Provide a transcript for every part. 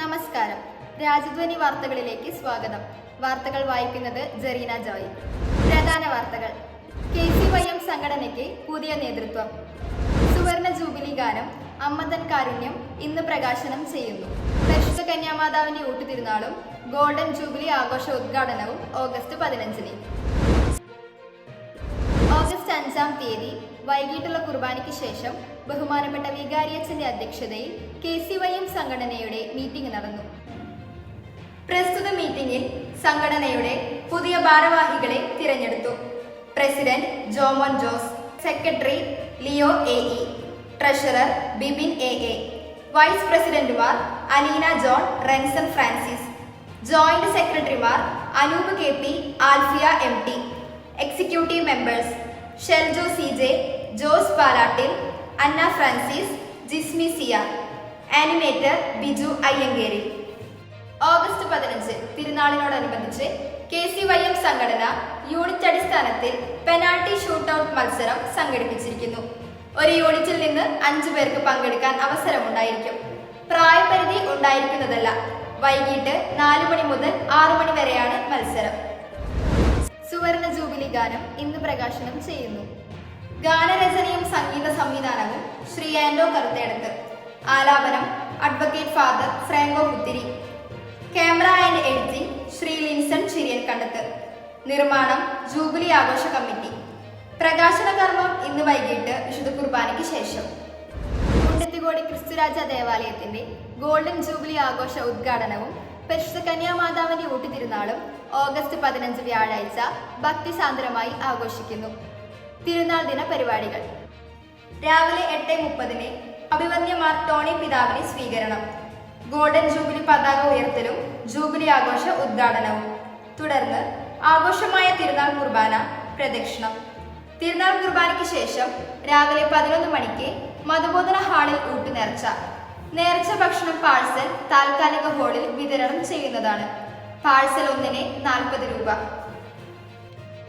നമസ്കാരം. രാജധ്വനി വാർത്തകളിലേക്ക് സ്വാഗതം. വാർത്തകൾ വായിക്കുന്നത് ജെറീന ജോയ്. പ്രധാന വാർത്തകൾ. കെ സി വൈ എം സംഘടനയ്ക്ക് പുതിയ നേതൃത്വം. സുവർണ ജൂബിലി ഗാനം അമ്മതൻ കാരുണ്യം ഇന്ന് പ്രകാശനം ചെയ്യുന്നു. പരിശുദ്ധ കന്യാമാതാവിന്റെ ഊട്ടുതിരുന്നാളും ഗോൾഡൻ ജൂബിലി ആഘോഷ ഉദ്ഘാടനവും ഓഗസ്റ്റ് പതിനഞ്ചിന്. അഞ്ചാം തീയതി വൈകിട്ടുള്ള കുർബാനയ്ക്ക് ശേഷം ബഹുമാനപ്പെട്ട വികാരിയച്ഛന്റെ അധ്യക്ഷതയിൽ കെ സി വൈ എം സംഘടനയുടെ മീറ്റിംഗ് നടന്നു. പ്രസ്തുത മീറ്റിംഗിൽ സംഘടനയുടെ പുതിയ ഭാരവാഹികളെ തിരഞ്ഞെടുത്തു. President Jomon Jose secretary Leo A E treasurer Bibin A A vice പ്രസിഡന്റുമാർ Aleena John Renson Francis joint സെക്രട്ടറിമാർ Anoop K P Alfiya M T executive members Sheljo C J Jose Palattil Anna Francis Jismi Siya animator Biju Ayyankeri. August പതിനഞ്ച് തിരുനാളിനോടനുബന്ധിച്ച് K C Y M സംഘടന unit അടിസ്ഥാനത്തിൽ penalty shootout മത്സരം സംഘടിപ്പിച്ചിരിക്കുന്നു. ഒരു യൂണിറ്റിൽ നിന്ന് അഞ്ചു പേർക്ക് പങ്കെടുക്കാൻ അവസരമുണ്ടായിരിക്കും. പ്രായപരിധി ഉണ്ടായിരിക്കുന്നതല്ല. വൈകിട്ട് നാലു മണി മുതൽ ആറു മണി വരെയാണ് മത്സരം. ഗാനം ഇന്ന് പ്രകാശനം ചെയ്യുന്നു. ഗാനരചനയും സംഗീത സംവിധാനവും ശ്രീ ആൻഡോ കറുത്തേടത്ത് ആലാപനം advocate father Franco Puthiri. Camera and editing Shri Linson Chiriyan Kandath. നിർമ്മാണം ജൂബിലി ആഘോഷ കമ്മിറ്റി. പ്രകാശന കർമ്മം ഇന്ന് വൈകിട്ട് വിശുദ്ധ കുർബാനയ്ക്ക് ശേഷം. കുണ്ടത്തിക്കോടി ക്രിസ്തുരാജ ദേവാലയത്തിന്റെ ഗോൾഡൻ ജൂബിലി ആഘോഷ ഉദ്ഘാടനവും പരിശുദ്ധ കന്യാമാതാവിന്റെ ഊട്ടുതിരുനാളും ഓഗസ്റ്റ് പതിനഞ്ച് വ്യാഴാഴ്ച ഭക്തിസാന്ദ്രമായി ആഘോഷിക്കുന്നു. തിരുനാൾ ദിന പരിപാടികൾ. രാവിലെ എട്ട് മുപ്പതിന് അഭിവന്യമാർ ടോണി പിതാവിന് സ്വീകരണം. ഗോൾഡൻ ജൂബിലി പതാക ഉയർത്തലും ജൂബിലി ആഘോഷ ഉദ്ഘാടനവും. തുടർന്ന് ആഘോഷമായ തിരുനാൾ കുർബാന പ്രദക്ഷിണം. തിരുനാൾ കുർബാനയ്ക്ക് ശേഷം രാവിലെ പതിനൊന്ന് മണിക്ക് മധുബോധന ഹാളിൽ ഊട്ടുനേർച്ച നേർച്ച ഭക്ഷണം പാഴ്സൽ താൽക്കാലിക ഹാളിൽ വിതരണം ചെയ്യുന്നതാണ്. പാഴ്സൽ ഒന്നിന് നാൽപ്പത് രൂപ.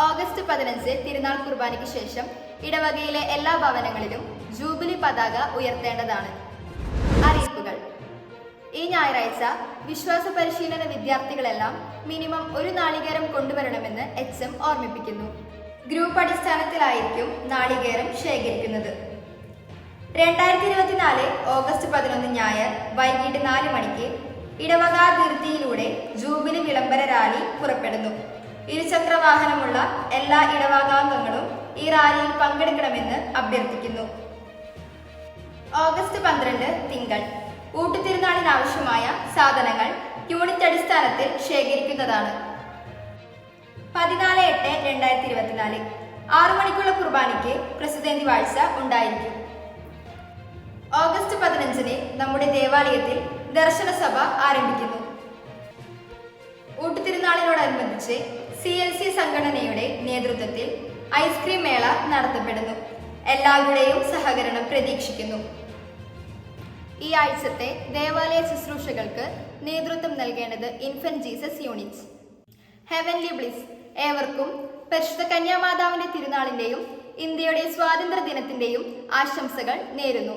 ഓഗസ്റ്റ് പതിനഞ്ച് തിരുനാൾ കുർബാനയ്ക്ക് ശേഷം ഇടവകയിലെ എല്ലാ ഭവനങ്ങളിലും ജൂബിലി പതാക ഉയർത്തേണ്ടതാണ്. അറിയിപ്പുകൾ. ഈ ഞായറാഴ്ച വിശ്വാസ പരിശീലന വിദ്യാർത്ഥികളെല്ലാം മിനിമം ഒരു നാളികേരം കൊണ്ടുവരണമെന്ന് എച്ച് എം ഓർമ്മിപ്പിക്കുന്നു. ഗ്രൂപ്പ് അടിസ്ഥാനത്തിലായിരിക്കും നാളികേരം ശേഖരിക്കുന്നത്. രണ്ടായിരത്തി ഇരുപത്തിനാല് ഓഗസ്റ്റ് പതിനൊന്ന് ഞായർ വൈകിട്ട് നാല് മണിക്ക് ഇടവകാതിർത്തിയിലൂടെ ജൂബിലി വിളംബര റാലി പുറപ്പെടുന്നു. ഇരുചക്ര വാഹനമുള്ള എല്ലാ ഇടവകാംഗങ്ങളും ഈ റാലിയിൽ പങ്കെടുക്കണമെന്ന് അഭ്യർത്ഥിക്കുന്നു. ഓഗസ്റ്റ് പന്ത്രണ്ട് തിങ്കൾ. ഊട്ടുതിരുനാളിനാവശ്യമായ സാധനങ്ങൾ യൂണിറ്റ് അടിസ്ഥാനത്തിൽ ശേഖരിക്കുന്നതാണ്. പതിനാല് എട്ട് രണ്ടായിരത്തി ഇരുപത്തിനാല് ആറു മണിക്കുള്ള കുർബാനയ്ക്ക് പ്രസിദ്ധന്തി വാഴ്ച ഉണ്ടായിരിക്കും. ഓഗസ്റ്റ് പതിനഞ്ചിന് നമ്മുടെ ദേവാലയത്തിൽ ദർശനസഭ ആരംഭിക്കുന്നു. ഊട്ടുതിരുനാളിനോടനുബന്ധിച്ച് സി എൽ സി സംഘടനയുടെ നേതൃത്വത്തിൽ ഐസ്ക്രീം മേള നടത്തപ്പെടുന്നു. എല്ലാവരുടെയും സഹകരണം പ്രതീക്ഷിക്കുന്നു. ഈ ആഴ്ചത്തെ ദേവാലയ ശുശ്രൂഷകൾക്ക് നേതൃത്വം നൽകേണ്ടത് infant Jesus unit. Heavenly bliss ഏവർക്കും പരിശുദ്ധ കന്യാമാതാവിന്റെ തിരുനാളിന്റെയും ഇന്ത്യയുടെ സ്വാതന്ത്ര്യ ദിനത്തിന്റെയും ആശംസകൾ നേരുന്നു.